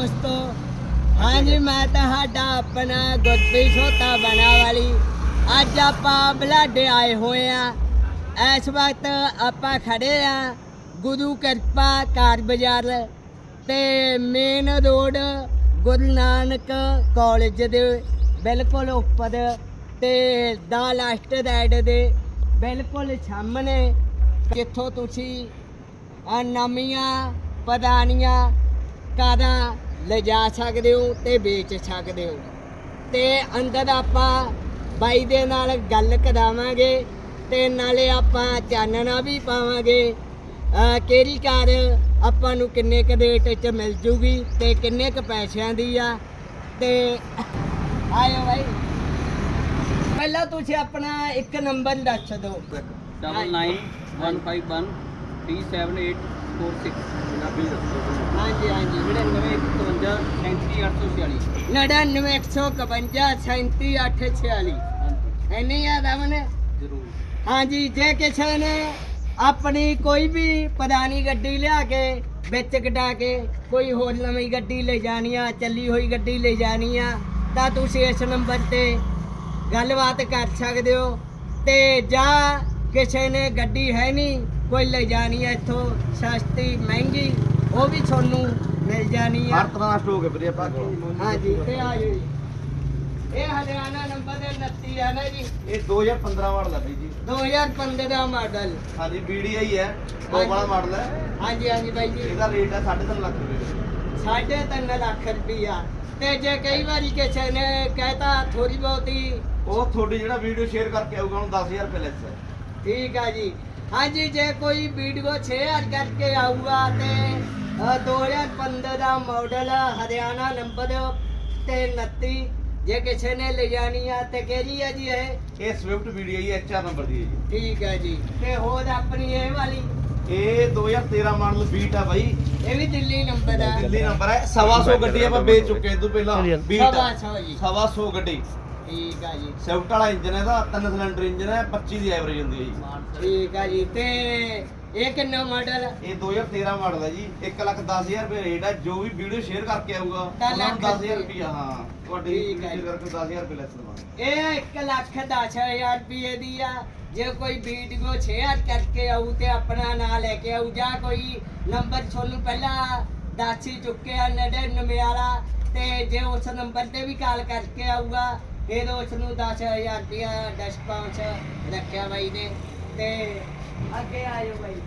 ਦੋਸਤੋ। ਹਾਂਜੀ, ਮੈਂ ਤੁਹਾਡਾ ਆਪਣਾ ਗੁਰਪ੍ਰੀਤ ਸੋਤਾ ਬਣਾ ਵਾਲੀ ਅੱਜ ਆਪਾਂ ਬਲਾਡੇ ਆਏ ਹੋਏ ਆ। ਇਸ ਵਕਤ ਆਪਾਂ ਖੜੇ ਆ ਗੁਰੂ ਕਿਰਪਾ ਕਾਰ ਬਾਜ਼ਾਰ ਤੇ main road Guru Nanak college ਦੇ ਬਿਲਕੁਲ ਉੱਪਰ ਤੇ ਦਾ ਲਾਸਟ ਰੈਡ ਦੇ ਬਿਲਕੁਲ ਸਾਹਮਣੇ। ਜਿੱਥੋਂ ਤੁਸੀਂ ਆ ਨਵੀਆਂ ਪਦਾਨੀਆਂ ਕਾਰਾਂ ਲਿਜਾ ਸਕਦੇ ਹੋ ਤੇ ਵੇਚ ਸਕਦੇ ਹੋ। ਤੇ ਅੰਦਰ ਆਪਾਂ ਬਾਈ ਦੇ ਨਾਲ ਗੱਲ ਕਰਾਵਾਂਗੇ ਤੇ ਨਾਲੇ ਆਪਾਂ ਚਾਨਣਾ ਵੀ ਪਾਵਾਂਗੇ। ਕਿਹੜੀ ਕਾਰ ਆਪਾਂ ਨੂੰ ਕਿੰਨੇ ਕ ਰੇਟ 'ਚ ਮਿਲ ਜੂਗੀ ਤੇ ਕਿੰਨੇ ਕ ਪੈਸਿਆਂ ਦੀ ਆ? ਤੇ ਆਇਓ ਬਾਈ। ਪਹਿਲਾਂ ਤੁਸੀਂ ਆਪਣਾ ਇੱਕ ਨੰਬਰ ਦੱਸ ਦਿਓ। Double nine one five one three seven eight four six Punjabi ਹਾਂਜੀ। ਹਾਂਜੀ ਨਵੇਂ ਇਕਵੰਜਾ ਸੈਂਤੀ ਅੱਠ ਸੌ ਛਿਆਲੀ। 99 151 ਐਨੇ ਯਾਦ ਆਵਨੇ ਜ਼ਰੂਰ। ਹਾਂਜੀ ਜੇ ਕਿਸੇ ਨੇ ਆਪਣੀ ਕੋਈ ਵੀ ਪੁਰਾਣੀ ਗੱਡੀ ਲਿਆ ਕੇ ਵਿੱਚ ਕਢਾ ਕੇ ਕੋਈ ਹੋਰ ਨਵੀਂ ਗੱਡੀ ਲੈ ਜਾਣੀ ਆ ਚੱਲੀ ਹੋਈ ਗੱਡੀ ਲੈ ਜਾਣੀ ਆ ਤਾਂ ਤੁਸੀਂ ਇਸ ਨੰਬਰ ਤੇ ਗੱਲਬਾਤ ਕਰ ਸਕਦੇ ਹੋ ਤੇ ਜਾਂ ਕਿਸੇ ਨੇ ਗੱਡੀ ਹੈ ਨਹੀਂ ਕੋਈ ਲੈ ਜਾਣੀ ਆ ਇੱਥੋਂ ਸਸਤੀ ਮਹਿੰਗੀ ਉਹ ਵੀ ਤੁਹਾਨੂੰ ਮਿਲ ਜਾਣੀ ਆ ਹਰ ਤਰ੍ਹਾਂ ਦਾ ਸਟੋਕ ਹੈ ਵੀਰੇ ਆਪਾਂ ਕੋਲ। ਹਾਂਜੀ ਤੇ ਆ ਜਾਓ ਜੀ। ਇਹ ਹਰਿਆਣਾ ਨੰਬਰ ਦੇ 29 ਹੈ ਨਾ ਜੀ। ਇਹ 2015 ਮਾਡਲ ਹੈ ਬਈ ਜੀ। 2015 ਮਾਡਲ। ਹਾਂਜੀ BDI ਹੈ ਦੋ ਵਾਲਾ ਮਾਡਲ ਹੈ। ਹਾਂਜੀ ਹਾਂਜੀ ਬਾਈ ਜੀ। ਇਹਦਾ ਰੇਟ ਹੈ 3.5 ਲੱਖ ਰੁਪਏ। ਸਾਢੇ ਤਿੰਨ ਲੱਖ ਰੁਪਈਆ। ਤੇ ਜੇ ਕਈ ਵਾਰੀ ਕਿਸੇ ਨੇ ਕਹਿਤਾ ਥੋੜੀ ਬਹੁਤੀ ਉਹ ਤੁਹਾਡੀ ਜਿਹੜਾ ਵੀਡੀਓ ਸ਼ੇਅਰ ਕਰਕੇ ਆਊਗਾ ਉਹਨੂੰ 10000 ਰੁਪਏ ਲੈਸ ਹੈ। ਠੀਕ ਆ ਜੀ। ਹਾਂਜੀ ਜੇ ਕੋਈ ਵੀਡੀਓ ਸ਼ੇਅਰ ਕਰਕੇ ਆਊਗਾ ਤੇ ਅ, 2015 ਦਾ ਮਾਡਲ ਹਰਿਆਣਾ ਨੰਬਰ ਤੇ 29 ਜੇ ਕਿਸੇ ਨੇ ਲੈ ਜਾਣੀ ਆ ਤੇ ਕਿਹੜੀ ਆ ਜੀ ਇਹ? ਇਹ ਸਵਿਫਟ BDI HR ਨੰਬਰ ਦੀ ਹੈ ਠੀਕ ਹੈ ਜੀ। ਤੇ ਹੋਰ ਆਪਣੀ ਇਹ ਵਾਲੀ ਜੀ ਇਹ 2013 ਮਾਡਲ ਬੀਟ ਆ ਬਾਈ। ਇਹ ਵੀ ਦਿੱਲੀ ਨੰਬਰ ਆ। ਦਿੱਲੀ ਨੰਬਰ ਹੈ 125 ਗੱਡੀ ਆਪਾਂ ਵੇਚ ਚੁੱਕੇ ਇਹ ਤੋਂ ਪਹਿਲਾਂ ਬੀਟ ਸਵਾ ਸੌ ਜੀ। 125 ਗੱਡੀ। ਠੀਕ ਆ ਜੀ। ਸਵਿਫਟ ਵਾਲਾ ਇੰਜਨ ਹੈ ਦਾ ਤਿੰਨ ਸਿਲੰਡਰ ਇੰਜਨ ਹੈ 25 ਦੀ ਐਵਰੇਜ ਹੁੰਦੀ ਹੈ ਜੀ। ਠੀਕ ਆ ਜੀ। ਤੇ ਇਹ ਕਿੰਨਾ ਮਾਡਲ ਇਹ 2013 ਮਾਡਲ ਹੈ ਜੀ। 1 ਲੱਖ 10000 ਰੁਪਏ ਰੇਟ ਹੈ ਜੋ ਵੀ ਵੀਡੀਓ ਸ਼ੇਅਰ ਕਰਕੇ ਆਊਗਾ ਉਹਨਾਂ ਨੂੰ ਲੱਖ 10000 ਰੁਪਏ। ਹਾਂ। ਤੁਹਾਡੀ ਹੈ ਵੀਡੀਓ। ਕਰਕੇ 10000 ਰੁਪਏ ਲੈਸ ਦਵਾਂਗੇ ਇਹ 1 ਲੱਖ 10000 ਰੁਪਏ ਦੀ ਆ। ਜੇ ਕੋਈ ਵੀਡੀਓ ਸ਼ੇਅਰ ਕਰਕੇ ਆਊ ਤੇ ਆਪਣਾ ਨਾਂ ਲੈ ਕੇ ਆਊ ਜਾਂ ਕੋਈ ਨੰਬਰ ਤੁਹਾਨੂੰ ਪਹਿਲਾਂ ਦੱਸ ਹੀ ਚੁੱਕੇ ਆ 99 ਵਾਲਾ ਤੇ ਜੇ ਉਸ ਨੰਬਰ ਤੇ ਵੀ ਕਾਲ ਕਰਕੇ ਆਊਗਾ ਫਿਰ ਉਸ ਨੂੰ 10000 ਰੁਪਇਆ ਡਿਸਕਾਊਂਟ ਰੱਖਿਆ ਬਾਈ ਨੇ। ਤੇ ਅੱਗੇ ਆਇਓ ਬਾਈ